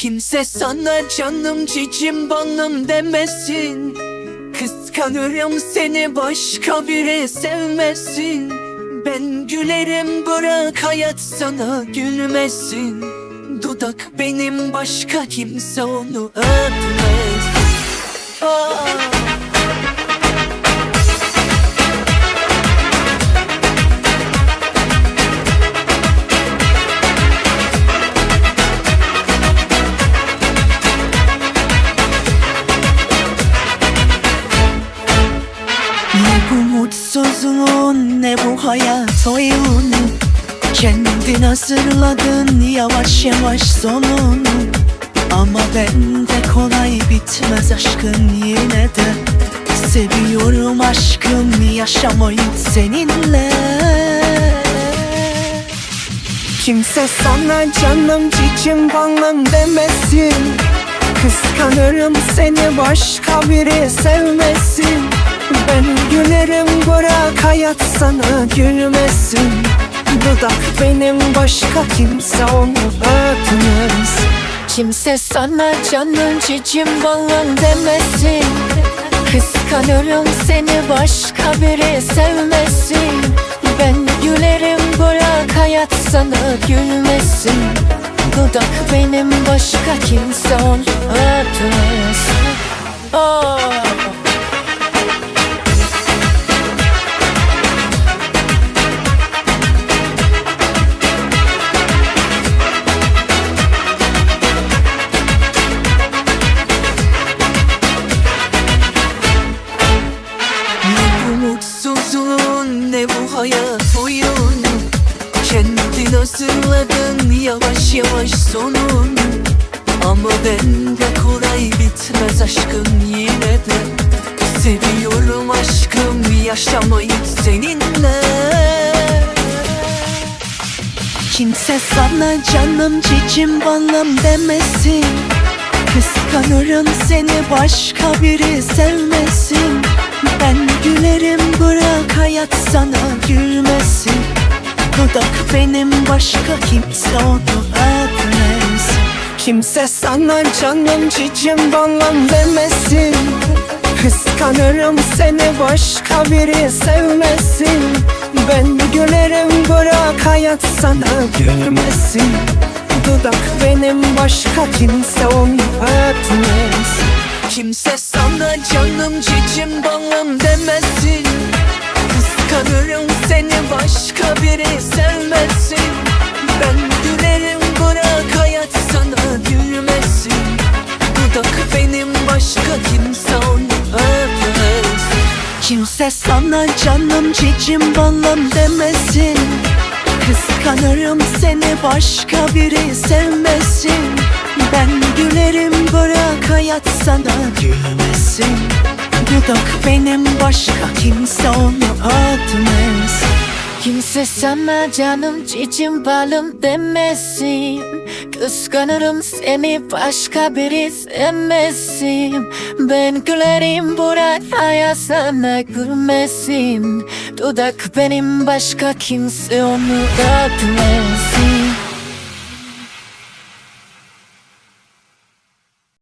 Kimse sana canım cicim balım demesin. Kıskanırım seni başka biri sevmesin. Ben gülerim bırak hayat sana gülmesin. Dudak benim başka kimse onu öpmez Aa. Mutsuzluğun ne bu hayat oyunu Kendin hazırladın yavaş yavaş sonunu Ama bende kolay bitmez aşkın yine de. Seviyorum aşkım yaşamayı seninle. Kimse sana canım cicim balım demesin. Kıskanırım seni başka biri sevmesin Ben gülerim bırak hayat sana gülmesin. Dudak benim başka kimse onu öpmez. Kimse sana canım cicim balım demesin. Kıskanırım seni başka biri sevmesin. Ben gülerim bırak hayat sana gülmesin. Dudak benim başka kimse onu öpmez ne bu hayat oyunu Kendin hazırladın yavaş yavaş sonunu Ama bende kolay bitmez aşkın yine de. Seviyorum aşkım yaşamayı seninle. Kimse sana canım cicim balım demesin. Kıskanırım seni başka biri sevmesin. Ben gülerim hayat sana gülmesin. Dudak benim başka kimse onu öpmez Kimse sana canım cicim balım demesin. Kıskanırım seni başka biri sevmesin. Ben gülerim bırak hayat sana gülmesin. Dudak benim başka kimse onu öpmez Kimse sana canım cicim balım demesin biri sevmesin. Ben gülerim bırak hayat sana gülmesin. Dudak benim başka kimse onu öpmez Kimse sana canım cicim balım demesin. Kıskanırım seni başka biri sevmesin. Ben gülerim bırak hayat sana gülmesin. Dudak benim başka kimse onu öpmez Kimse sana canım cicim balım demesin. Kıskanırım seni başka biri sevmesin. Ben gülerim bırak hayat sana gülmesin. Dudak benim başka kimse onu öpmesin